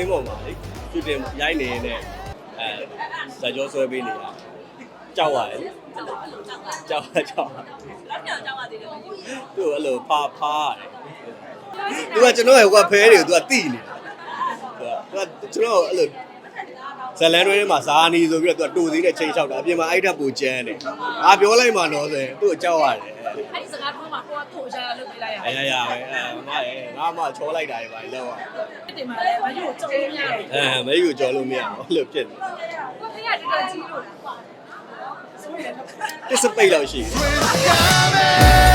စင်းပေါ်မှာလေရှူတင်ရိုက်နေနေအဲဇာကြောဆွဲပေးနေတာကြောက်ရတယ်လေကြောက်ရကြောက်ရလောက်ပြောင်ကြောက်ပါသေးတယ်သူ့ကိုအဲ့လိုဖာဖာရတယ်သူကကျွန်တော်ရဲ့ဟိုကဖဲတွေကိုသူကတိနေတာသူကသူကကျွန်တော်အဲ့လိုဇလန်တွဲထဲမှာဇာနီဆိုပြီးတော့သူကတူသေးနဲ့ချိန်လျှောက်တာအပြင်မှာအဲ့ထက်ပူကျန်းတယ်ငါပြောလိုက်မှတော့ဆိုရင်သူ့ကိုကြောက်ရတယ်အဲ့ဒီ စကားပြောမှာကိုကထိုးရှာလုပ်ပေးလိုက်ရအဲရရပဲအဲမရဲ့ငါမှချောလိုက်တာတွေပါလောက်อ่ะတင်ပါလေဘာလို့ကြောက်လို့မရဘူးအဲမဲယူကြော်လို့မရဘူးလို့ဖြစ်နေကိုဖေးကတကယ်ကြီးလို့တစ်စပိတ်လောက်ရှိတယ်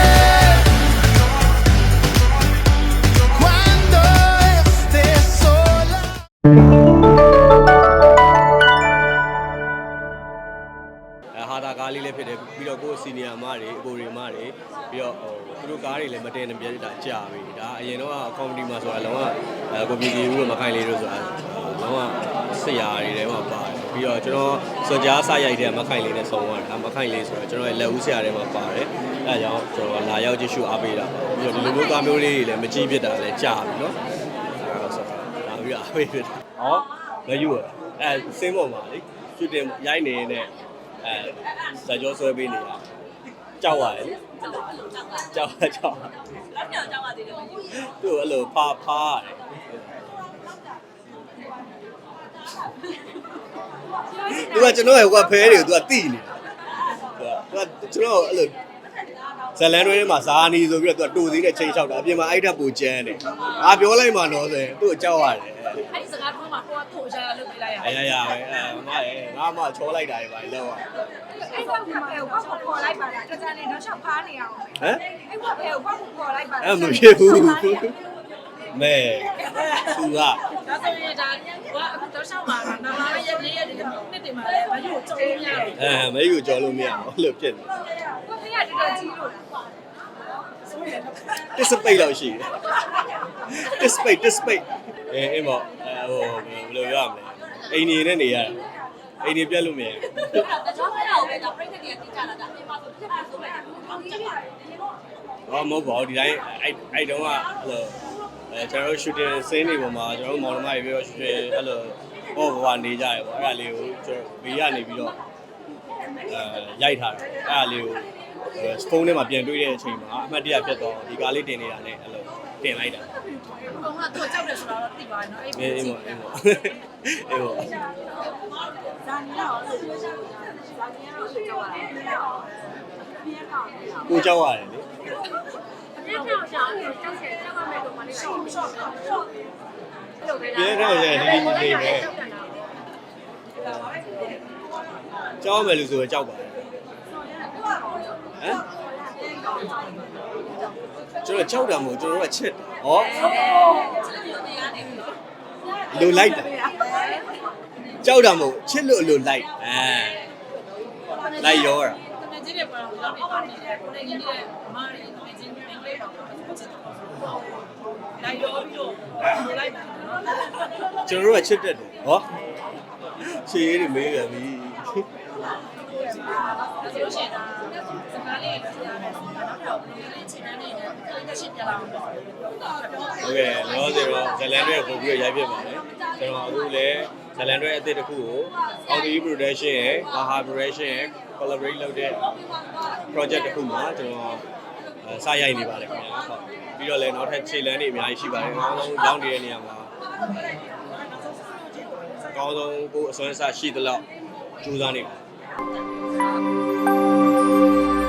ကိုရီမတွေပြီးတော့ဟိုသူတို့ကားတွေလည်းမတင်နေပြတာကြာပြီဒါအရင်တော့ကောမဒီမှာဆိုတာလုံးဝကိုပြည်ကြီးဦးမခိုင်လေးတို့ဆိုတာလုံးဝဆရာတွေထဲမှာပါတယ်ပြီးတော့ကျွန်တော်စော်ကြားစရိုက်တဲ့မခိုင်လေးနဲ့ဆုံးသွားတာမခိုင်လေးဆိုတော့ကျွန်တော်ရဲ့လက်ဦးဆရာထဲမှာပါတယ်အဲအကြောင်းကျွန်တော်လာရောက်ကြည့်ရှုအားပေးတာပါပြီးတော့ဒီလိုမျိုးကားမျိုးလေးတွေလည်းမကြည့်ဖြစ်တာလည်းကြာပြီနော်အဲဒါဆိုတော့ဒါပြီးတော့အားပေးဖြစ်တာဟောမယူရအဲစင်းပေါ်မှာလေရှူတင်ရိုက်နေနဲ့အဲဇာကြောဆွဲပေးနေတာ ကြောက်ရတယ်လေကြောက်ရကြောက်ရလောက်ပြောင်ကြောက်ပါသေးတယ်သူ့ကိုအဲ့လိုဖာဖာရတယ်သူကကျွန်တော်ရဲ့ဟိုကဖဲတွေကိုသူကတိနေတာသူကကျွန်တော်အဲ့လိုဇလန်တွဲထဲမှာဇာနီဆိုပြီးတော့သူကတူသေးနဲ့ချိန်လျှောက်တာအပြင်မှာအဲ့ထက်ပူကျန်းတယ်ငါပြောလိုက်မှတော့ဆိုရင်သူ့ကိုကြောက်ရတယ် အဲ့ဒီစကားပြောမှာကိုကထိုးရှာလုပ်ပေးလိုက်ရအဲရရပဲအဲမရဲ့ငါမှချောလိုက်တာတွေပါလောက်อ่ะအဲ့ဘက်ကဘယ်ကိုခေါ်လိုက်ပါလားတကြနေတော့ရှောက်ဖားနေအောင်ဟမ်အဲ့ဘက်ဘယ်ကိုခေါ်လိုက်ပါလားအဲ့မဖြစ်ဘူးမဲသူကဒါဆိုရင်ဒါကတော့တော့ရှောက်ပါတာနောက်လာရဲ့လေးရဲ့ဒီနှစ်တင်ပါလေဘာလို့ကြောက်လို့မရဘူးအဲမဲယူကြော်လို့မရဘူးလို့ဖြစ်နေကိုဖေးကတကယ်ကြီးလို့တစ်စပိတ်လောက်ရှိတယ်တစ်စပိတ်တစ်စပိတ် အဲအင်းပေါ့အဲဟိုဘယ်လိုပြောရမလဲအိမ်နေနဲ့နေရတာအိမ်နေပြတ်လို့မရဘူးဒါကြောင့်အဲ့ဒါကိုပဲဒါပြိတ္တတွေကတိကျလာတာအပြင်မှာဆိုပြတ်ပြတ်ဆိုပဲအောင်းချက်ပါတယ်ဟောမဟုတ်ပါဘူးဒီတိုင်းအဲ့အဲ့တုန်းကအဲ့လိုအဲကျွန်တော်တို့ shooting scene တွေပေါ်မှာကျွန်တော်တို့မော်ဒယ်မိုက်ပြီးတော့ shooting အဲ့လိုဟောဘဝနေကြရပေါ့အဲ့ဒါလေးကိုကျွန်တော်ဘေးကနေပြီးတော့အဲရိုက်ထားတယ်အဲ့ဒါလေးကိုဖုန်းထဲမှာပြန်တွေ့တဲ့အချိန်မှာအမှတ်တရဖြစ်တော့ဒီကားလေးတင်နေတာနဲ့အဲ့လို တင်လိုက်တာဘုံကတော့ကြောက်တယ်ဆိုတာတော့သိပါတယ်နော်အဲ့အေးအေးပေါ့အေးပေါ့အေးပေါ့ဇာနီရောဇာနီရောကြောက်ပါလားကိုကြောက်ရတယ်လေပြင်းထောင်ရှောင်းကြောက်ချင်ကြောက်ရမယ်တော့မလေးရှော့ရှော့ရှော့အဲ့လိုပဲပြင်းတော့ရတယ်ဒီဒီနေပဲကြောက်မယ်လို့ဆိုရင်ကြောက်ပါတယ်ဟမ် ကျွန်တော်ကြောက်တာမဟုတ်ကျွန်တော်ကချစ်တယ်ဟောလိုနေရနေပြီနော်လိုလိုက်တာကြောက်တာမဟုတ်ချစ်လို့လိုလိုက်အဲလိုက်ရောတာတမန်ကြီးတွေပေါ်တော့လောက်နေပါနေတယ်ကိုနေကြီးတွေမားတွေတမန်ကြီးတွေအင်္ဂလိပ်တော့ချစ်တယ်လိုက်ရောပြီးတော့လိုက်ပါနော်ကျွန်တော်တို့ကချစ်တတ်တယ်ဟောချေးတွေမေးပြန်ပြီ ဒါဆိုရှင်ဒါစကားလေးပြောရမယ်နောက်တော့ဘယ်လိုလဲချိန်တန်းနေတယ်အဲ့ရှင်းပြလာအောင်ပေါ့ဟုတ်ကဲ့လောဆယ်တော့ဇလန်တွေပုံပြီးရိုက်ဖြစ်ပါတယ်ကျွန်တော်အခုလည်းဇလန်တွေအသစ်တစ်ခုကို Audi Production ရဲ့ Baha Production ရဲ့ collaborate လုပ်တဲ့ project တစ်ခုမှာကျွန်တော်အဲစရိုက်နေပါတယ်ခင်ဗျာဟုတ်ပြီးတော့လည်းနောက်ထပ်ခြေလမ်းတွေအများကြီးရှိပါတယ်အကောင်းဆုံးရောင်းနေတဲ့နေရာမှာအကောင်းဆုံးကိုယ်အစွမ်းအစရှိသလောက်ကြိုးစားနေပါတယ် 怎么？